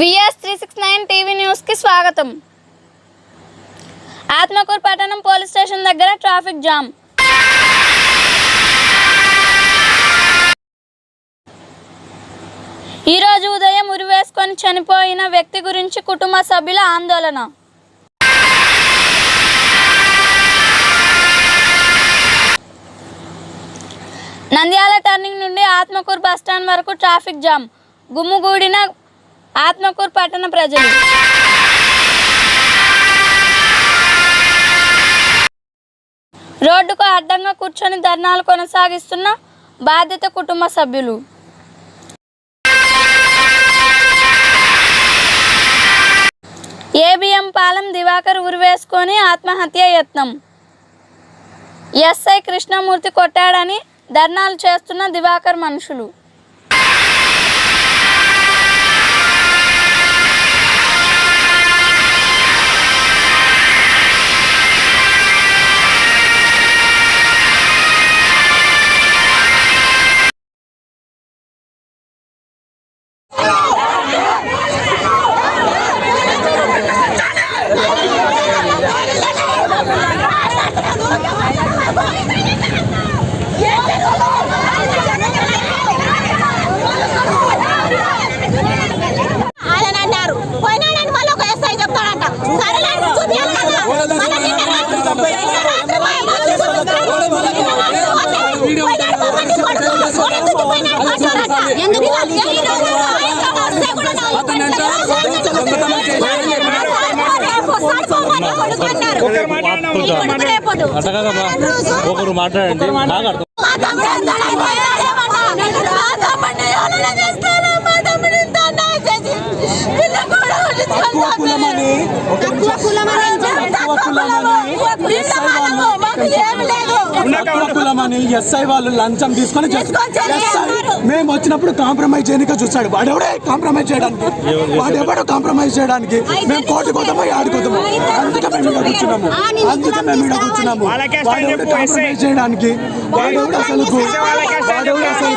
VS three six nine TV న్యూస్కి స్వాగతం. ఆత్మకూరు పట్టణం పోలీస్ స్టేషన్ దగ్గర ట్రాఫిక్ జామ్. ఈరోజు ఉదయం ఉరివేసుకొని చనిపోయిన వ్యక్తి గురించి కుటుంబ సభ్యుల ఆందోళన. నంద్యాల టర్నింగ్ నుండి ఆత్మకూరు బస్టాండ్ వరకు ట్రాఫిక్ జామ్. గుమ్ముగూడిన ఆత్మకూరు పట్టణ ప్రజలు. రోడ్డుకు అడ్డంగా కూర్చొని ధర్నాలు కొనసాగిస్తున్న బాధిత కుటుంబ సభ్యులు. ఏబిఎం పాలెం దివాకర్ ఉరివేసుకొని ఆత్మహత్య యత్నం. ఎస్ఐ కృష్ణమూర్తి కొట్టాడని ధర్నాలు చేస్తున్న దివాకర్ మనుషులు. పిల్ల కూడా తక్కువ కులమని తక్కువ కులమని తక్కువ కులమని వీళ్ళ తక్కువ కులమని ఎస్ఐ వాళ్ళు లంచం తీసుకొని ఎస్ఐ. మేము వచ్చినప్పుడు కాంప్రమైజ్ చేయడానికి చూస్తాడు. వాడెవడే కాంప్రమైజ్ చేయడానికి? వాడెవడు కాంప్రమైజ్ చేయడానికి? మేము కోర్టు కోతామో ఆడుకోతాము అందుకే మేము ఇక్కడ కూర్చున్నాము. అందుకే మేము ఇక్కడ కూర్చున్నాము. వాడెవడు కాంప్రమైజ్ చేయడానికి? వాడెవడు అసలు వాడెవడు అసలు